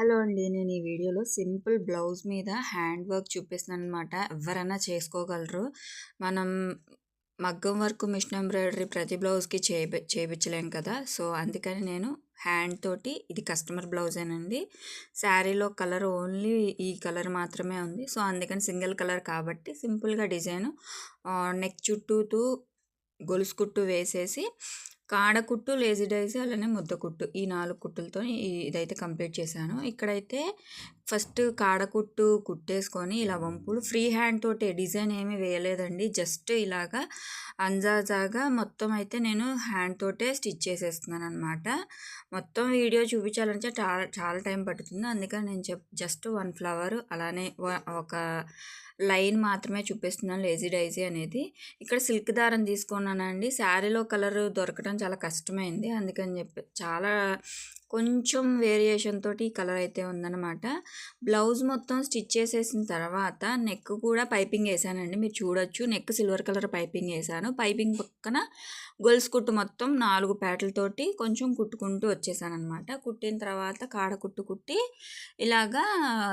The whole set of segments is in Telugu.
హలో అండి నేను ఈ వీడియోలో సింపుల్ బ్లౌజ్ మీద హ్యాండ్ వర్క్ చూపిస్తున్నాను అనమాట ఎవరైనా చేసుకోగలరు. మనం మగ్గం వర్క్ మిషన్ ఎంబ్రాయిడరీ ప్రతి బ్లౌజ్కి చేపి చేయించలేం కదా. సో అందుకని నేను హ్యాండ్ తోటి ఇది కస్టమర్ బ్లౌజ్ అండి శారీలో కలర్ ఓన్లీ ఈ కలర్ మాత్రమే ఉంది. సో అందుకని సింగిల్ కలర్ కాబట్టి సింపుల్గా డిజైన్ నెక్ చుట్టూతో గొలుసు కుట్టు వేసేసి కాడకుట్టు లేజీ డైజీ అలానే ముద్ద కుట్టు ఈ నాలుగు కుట్టులతో ఇదైతే కంప్లీట్ చేశాను. ఇక్కడైతే ఫస్ట్ కాడకుట్టు కుట్టేసుకొని ఇలా వంపులు. ఫ్రీ హ్యాండ్ తోటి డిజైన్ ఏమీ వేయలేదండి. జస్ట్ ఇలాగా అంజాజాగా మొత్తం అయితే నేను హ్యాండ్ తోటే స్టిచ్ చేసేస్తున్నాను అనమాట మొత్తం వీడియో చూపించాలంటే చాలా చాలా టైం పడుతుంది. అందుకని నేను చెప్ జస్ట్ వన్ ఫ్లవర్ అలానే ఒక లైన్ మాత్రమే చూపిస్తున్నాను లేజీ డైజీ అనేది. ఇక్కడ సిల్క్ దారం తీసుకున్నానండి. శారీలో కలర్ దొరకడం చాలా కష్టమైంది. అందుకని చెప్పి చాలా కొంచెం వేరియేషన్ తోటి ఈ కలర్ అయితే ఉందన్నమాట. బ్లౌజ్ మొత్తం స్టిచ్ చేసేసిన తర్వాత నెక్ కూడా పైపింగ్ వేసానండి. మీరు చూడొచ్చు నెక్ సిల్వర్ కలర్ పైపింగ్ వేసాను. పైపింగ్ పక్కన గొలుసు కుట్టు మొత్తం నాలుగు పేటలతోటి కొంచెం కుట్టుకుంటూ వచ్చేసాను అనమాట కుట్టిన తర్వాత కాడ కుట్టు కుట్టి ఇలాగా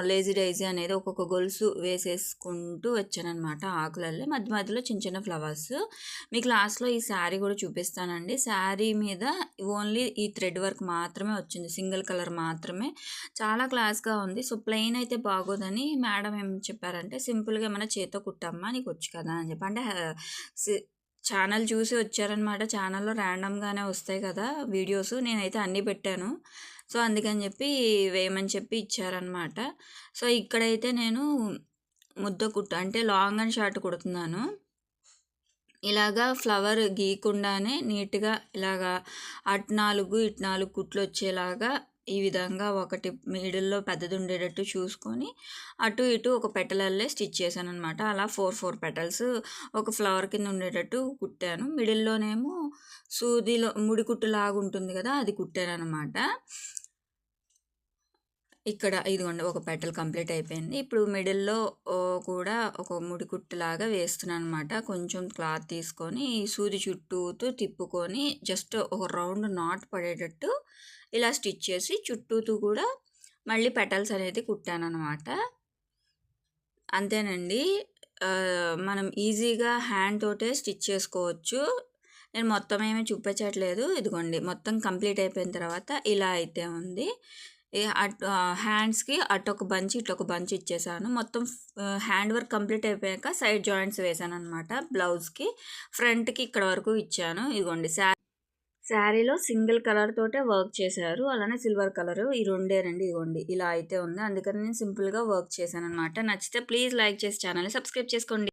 లేజీ డైజీ అనేది ఒక్కొక్క గొలుసు వేసేసుకుంటూ వచ్చాను అనమాట ఆకులల్లో. మధ్య మధ్యలో చిన్న చిన్న ఫ్లవర్స్ మీకు లాస్ట్లో ఈ శారీ కూడా చూపిస్తానండి. శారీ మీద ఓన్లీ ఈ థ్రెడ్ వర్క్ మాత్రమే వచ్చింది. సింగిల్ కలర్ మాత్రమే. చాలా క్లాస్గా ఉంది. సో ప్లెయిన్ అయితే బాగోదని మేడం ఏం చెప్పారంటే సింపుల్గా ఏమైనా చేతో కుట్టమ్మా నీకు వచ్చు కదా అని చెప్పి. అంటే ఛానల్ చూసి వచ్చారనమాట. ఛానల్లో ర్యాండమ్గానే వస్తాయి కదా వీడియోస్. నేనైతే అన్నీ పెట్టాను. సో అందుకని చెప్పి వేయమని చెప్పి ఇచ్చారనమాట. సో ఇక్కడైతే నేను ముద్ద కుట్ట అంటే లాంగ్ అండ్ షార్ట్ కుడుతున్నాను. ఇలాగా ఫ్లవర్ గీయకుండానే నీట్గా ఇలాగా అటు నాలుగు ఇటు నాలుగు కుట్లు వచ్చేలాగా ఈ విధంగా ఒకటి మిడిల్లో పెద్దది ఉండేటట్టు చూసుకొని అటు ఇటు ఒక పెటలల్లే స్టిచ్ చేశాను అనమాట అలా ఫోర్ ఫోర్ పెటల్స్ ఒక ఫ్లవర్ కింద ఉండేటట్టు కుట్టాను. మిడిల్లోనేమో సూదిలో ముడి కుట్టు లాగా ఉంటుంది కదా అది కుట్టాను అనమాట ఇక్కడ ఇదిగోండి ఒక పెటల్ కంప్లీట్ అయిపోయింది. ఇప్పుడు మిడిల్లో కూడా ఒక ముడికుట్టులాగా వేస్తున్నాను అనమాట కొంచెం క్లాత్ తీసుకొని సూది చుట్టూతో తిప్పుకొని జస్ట్ ఒక రౌండ్ నాట్ పడేటట్టు ఇలా స్టిచ్ చేసి చుట్టూతూ కూడా మళ్ళీ పెటల్స్ అనేది కుట్టాను అనమాట అంతేనండి మనం ఈజీగా హ్యాండ్ తోటే స్టిచ్ చేసుకోవచ్చు. నేను మొత్తం ఏమీ చూపించట్లేదు. ఇదిగోండి మొత్తం కంప్లీట్ అయిపోయిన తర్వాత ఇలా అయితే ఉంది. హ్యాండ్స్కి అటు ఒక బంచ్ ఇటు ఒక బంచ్ ఇచ్చేసాను. మొత్తం హ్యాండ్ వర్క్ కంప్లీట్ అయిపోయాక సైడ్ జాయింట్స్ వేసాను అనమాట బ్లౌజ్కి. ఫ్రంట్కి ఇక్కడ వరకు ఇచ్చాను. ఇదిగోండి శారీ శారీలో సింగిల్ కలర్ తోటే వర్క్ చేశారు. అలానే సిల్వర్ కలర్. ఈ రెండే రండి ఇదిగోండి. ఇలా అయితే ఉంది. అందుకని నేను సింపుల్గా వర్క్ చేశాను అనమాట నచ్చితే ప్లీజ్ లైక్ చేసి ఛానల్ని సబ్స్క్రైబ్ చేసుకోండి.